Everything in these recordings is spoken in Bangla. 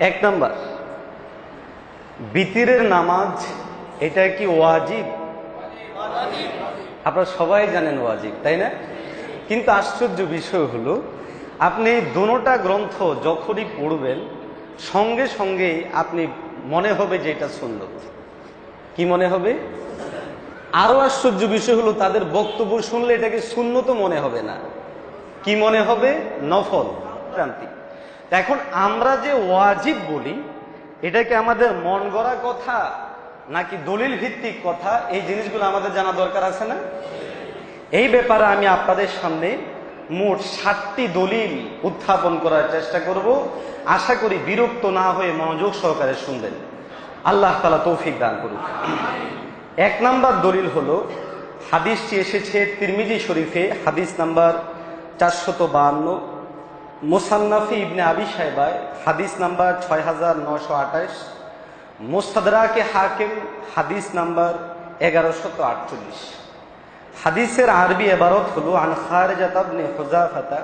এক নম্বর। বিতিরের নামাজ, এটা কি ওয়াজিব? আপনারা সবাই জানেন ওয়াজিব, তাই না? কিন্তু আশ্চর্য বিষয় হলো, আপনি দোনোটা গ্রন্থ যখনই পড়বেন, সঙ্গে সঙ্গে আপনি মনে হবে যে এটা সুন্নত। কি মনে হবে? আরও আশ্চর্য বিষয় হলো, তাদের বক্তব্য শুনলে এটাকে শূন্যত মনে হবে না। কি মনে হবে? নফল ক্রান্তি এখন আমরা যে ওয়াজিব বলি, এটা কি আমাদের মন গড়া কথা নাকি দলিল ভিত্তিক কথা? এই জিনিসগুলো আমাদের জানা দরকার আছে না? এই ব্যাপারে আমি আপনাদের সামনে মোট সাতটি দলিল উত্থাপন করার চেষ্টা করব। আশা করি বিরক্ত না হয়ে মনোযোগ সহকারে শুনবেন। আল্লাহ তালা তৌফিক দান করুন এক নাম্বার দলিল হলো, হাদিসটি এসেছে তিরমিজি শরীফে, হাদিস নাম্বার চারশত বাহান্ন। মোসান্নাফি ইবনে আবি সাহেবায় হাদিস নাম্বার ছয় হাজার নশো আঠাশ মোস্তাদাকে হাকিম, হাদিস নাম্বার এগারোশত আটচল্লিশ। হাদিসের আরবি এবারত হল, আন খারজাতাবনে হুজাফাতা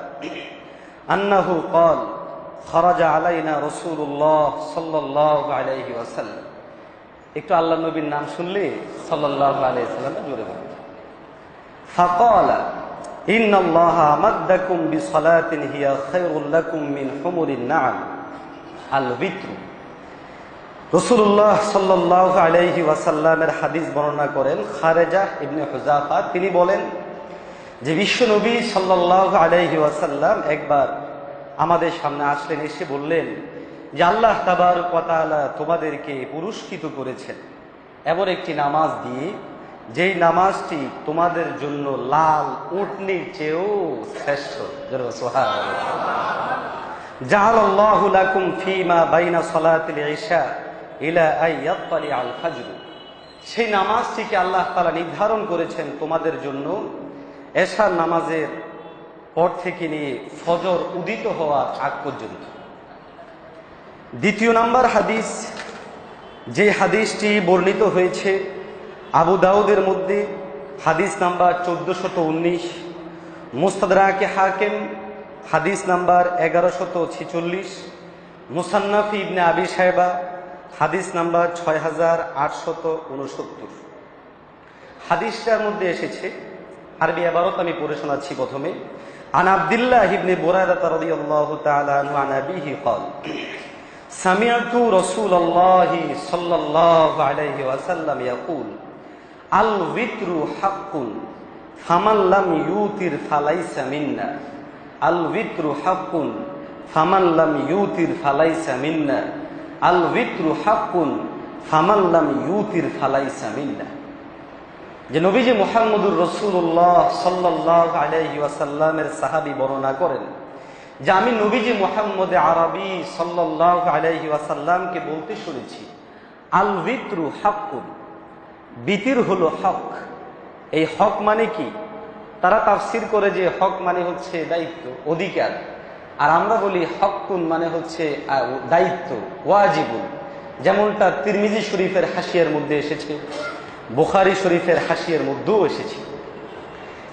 আন্নাহু কল খরাজা আলাইনা রসুল্লাহ সাল্লাহ আলাইহি ওয়াসাল্লাম। একটু আল্লাহ নবীর নাম শুনলে সাল্লাহ আলাইসাল্লাম জোরে বলেন ফাকলা রসুল্লাহ সাল্লাহ আলাইহি ওয়াসাল্লামের হাদিস বর্ণনা করেন, খারেজা ইবনে হুজাফা, তিনি বলেন, যে বিশ্বনবী সাল্লাহ আলাইহি ওয়াসাল্লাম একবার আমাদের সামনে আসলেন, এসে বললেন যে, আল্লাহ তাবার কতালা তোমাদেরকে পুরস্কৃত করেছেন। এমন একটি নামাজ দিয়ে যেই নামাজটি তোমাদের জন্য লাল উটনির চেয়েও শ্রেষ্ঠ। ফিমা বাইনা ঈশা ইলা সেই নামাজটিকে আল্লাহ নির্ধারণ করেছেন তোমাদের জন্য। এশার নামাজের পর থেকে নিয়ে ফজর উদিত হওয়ার আগ পর্যন্ত। দ্বিতীয় নাম্বার হাদিস, যে হাদিসটি বর্ণিত হয়েছে আবু দাউদের মধ্যে হাদিস নাম্বার চোদ্দশত উনিশ মুস্তাদরাকে হাকেম হাদিস নাম্বার এগারোশত ছিচল্লিশ মুসান্নাফি ইবনে আবি সাহেবা হাদিস নাম্বার ছয় হাজার আটশত উনসত্তর হাদিসটার মধ্যে এসেছে আরবি আবারত আমি পড়ে শোনাচ্ছি প্রথমে আন আবদুল্লাহ ইবনে বুরায়দা রাদিয়াল্লাহু তাআলা আনহু আন আবিহি قال سمعت رسول الله صلى الله عليه وسلم يقول আল উইত্রু হাক্কুন ফামাল্লাম ইউতির ফালাইসা মিন্না। আল উইত্রু হাক্কুন ফামাল্লাম ইউতির ফালাইসা মিন্না। আল উইত্রু হাক্কুন ফামাল্লাম ইউতির ফালাইসা মিন্না। যে নবীজি মোহাম্মদুর রসুল্লাহ সাল্লাহ আলহি ওয়াসাল্লামের সাহাবি বর্ণনা করেন, যে আমি নবীজি মোহাম্মদে আরবি সাল্লাহ আলহি ওয়াসাল্লামকে বলতে শুনেছি আল উইত্রু হাক্কুন। বিতির হলো হক। এই হক মানে কি? তারা তাফসির করে যে হক মানে হচ্ছে দায়িত্ব, অধিকার। আর আমরা বলি হকুন মানে হচ্ছে দায়িত্ব ওয়াজিবুল যেমনটা তিরমিজি শরীফের হাসিয়ার মধ্যে এসেছে, বুখারি শরীফের হাসিয়ার মধ্যেও এসেছে।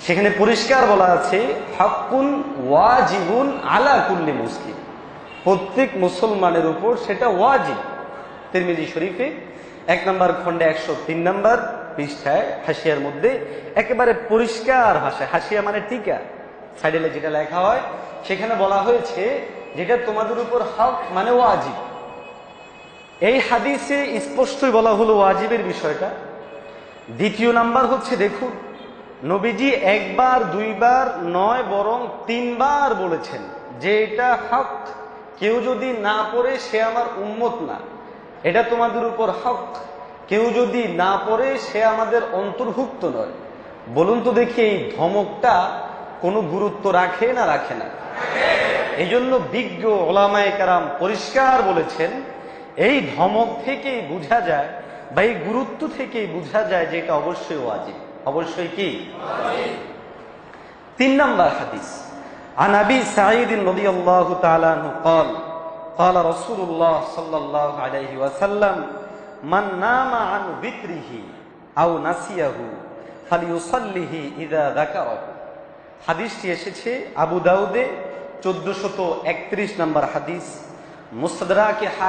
সেখানে পরিষ্কার বলা আছে হকুন ওয়াজিবুন আলা কুল্লি মুসলিম। প্রত্যেক মুসলমানের উপর সেটা ওয়াজিব। তিরমিজি শরীফে এক নম্বর খণ্ডে একশো তিন নম্বর পৃষ্ঠায় হাসিয়ার মধ্যে একেবারে পরিষ্কার ভাষায়, হাসিয়া মানে টিকা সাইডেলে যেটা লেখা হয়, সেখানে বলা হয়েছে যেটা তোমাদের উপর হক মানে ওয়াজিব। এই হাদিসে স্পষ্টই বলা হলো ওয়াজিবের বিষয়টা। দ্বিতীয় নাম্বার হচ্ছে, দেখুন, নবীজি একবার, দুইবার, নয়, বরং তিনবার বলেছেন যে এটা হক। কেউ যদি না পড়ে, সে আমার উন্মত না। এটা তোমাদের উপর হক। কেউ যদি না পড়ে, সে আমাদের অন্তর্ভুক্ত নয়। বলুন তো দেখি, এই ধমকটা কোনো গুরুত্ব রাখে না রাখে না? এই জন্য বিজ্ঞ ওলামায় কারাম পরিষ্কার বলেছেন, এই ধমক থেকেই বোঝা যায় বা এই গুরুত্ব থেকেই বোঝা যায় যে এটা অবশ্যই ওয়াজিব। অবশ্যই কি? তিন নম্বর হাদিস। আনাবি সাঈদিন নদী আল্লাহ তালা কল قال قال رسول الله صلى الله عليه وسلم من نام عن ذكره او نسيه فليصليه اذا ذكره হাদিসটি এসেছে আবু দাউদে চোদ্দশত একত্রিশ নম্বর হাদিস মুস্তদরাকে হা